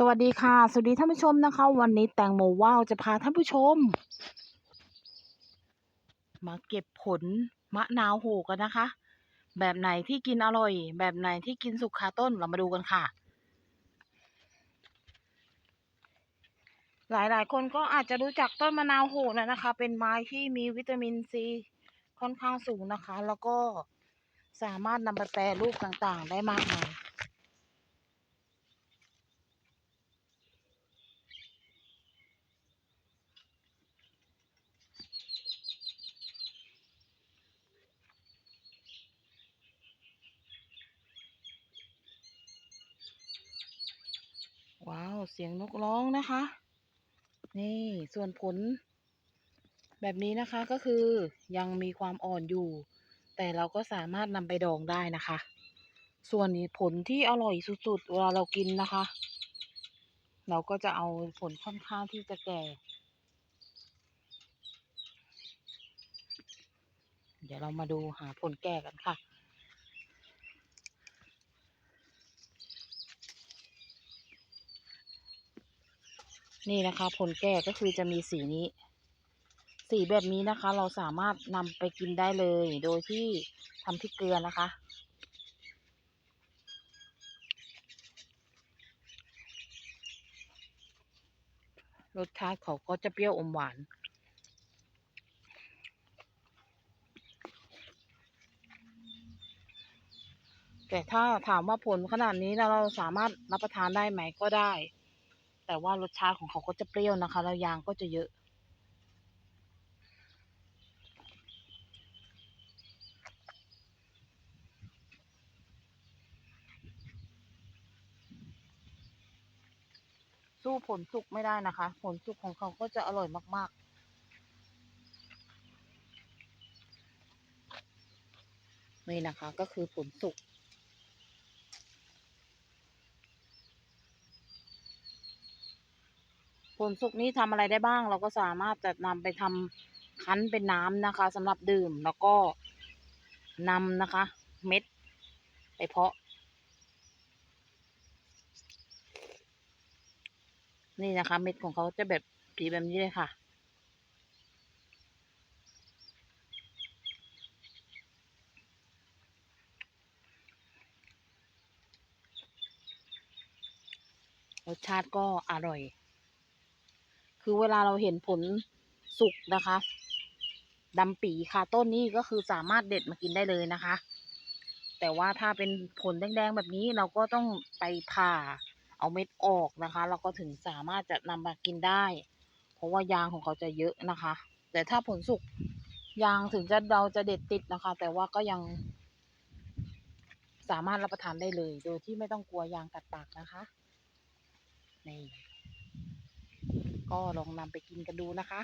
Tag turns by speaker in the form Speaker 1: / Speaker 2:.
Speaker 1: สวัสดีค่ะ สวัสดีท่านผู้ชมนะคะ วันนี้แตงโมว้าวจะพาท่านผู้ชม มาเก็บผลมะนาวโหกันนะคะ แบบไหนที่กินอร่อย แบบไหนที่กินสุกคาต้นเรามาดูกันค่ะ หลายๆ คนก็อาจจะรู้จักต้นมะนาวโหนะนะคะ เป็นไม้ที่มีวิตามินซีค่อนข้างสูงนะคะ แล้วก็สามารถนำไปแปรรูปต่างๆ ได้มากมาย ว้าว เสียงนกร้องนะคะ นี่ส่วนผล แบบนี้นะคะก็คือยังมีความอ่อนอยู่ แต่เราก็สามารถนำไปดองได้นะคะ ส่วนผลที่อร่อยสุดๆเวลาเรากินนะคะ เราก็จะเอาผลค่อนข้างที่จะแก่ เดี๋ยวเรามาดูหาผลแก่กันค่ะ นี่นะคะ ผลแก่ก็คือจะมีสีนี้ สีแบบนี้นะคะ เราสามารถนำไปกินได้เลย โดยที่ทำพริกเกลือนะคะ รสชาติเขาก็จะเปรี้ยวอมหวานแต่ถ้าถามว่าผลขนาดนี้เราสามารถรับประทานได้ไหมก็ได้ แต่ว่ารสชาติของเขาก็จะเปรี้ยวนะคะ แล้วยางก็จะเยอะสู้ผลสุกไม่ได้นะคะ ผลสุกของเขาก็จะอร่อยมากๆนี่นะคะก็คือผลสุก ผลสุกนี้ทำอะไรได้บ้าง เราก็สามารถจะนำไปทำคั้นเป็นน้ำนะคะสำหรับดื่มแล้วก็นำนะคะ เม็ด ไปเพาะ นี่นะคะ เม็ดของเขาจะแบบสีแบบนี้เลยค่ะรสชาติก็อร่อย คือเวลาเราเห็นผลสุกนะคะดำปีคาต้นนี้ก็คือสามารถเด็ดมากินได้เลยนะคะ แต่ว่าถ้าเป็นผลแดงๆแบบนี้เราก็ต้องไปผ่าเอาเม็ดออกนะคะ เราก็ถึงสามารถจะนำมากินได้ เพราะว่ายางของเขาจะเยอะนะคะ แต่ถ้าผลสุกยางถึงจะเราจะเด็ดติดนะคะ แต่ว่าก็ยัง สามารถรับประทานได้เลย โดยที่ไม่ต้องกลัวยางกัดปากนะคะนี่ ก็ลองนำไปกินกันดูนะคะ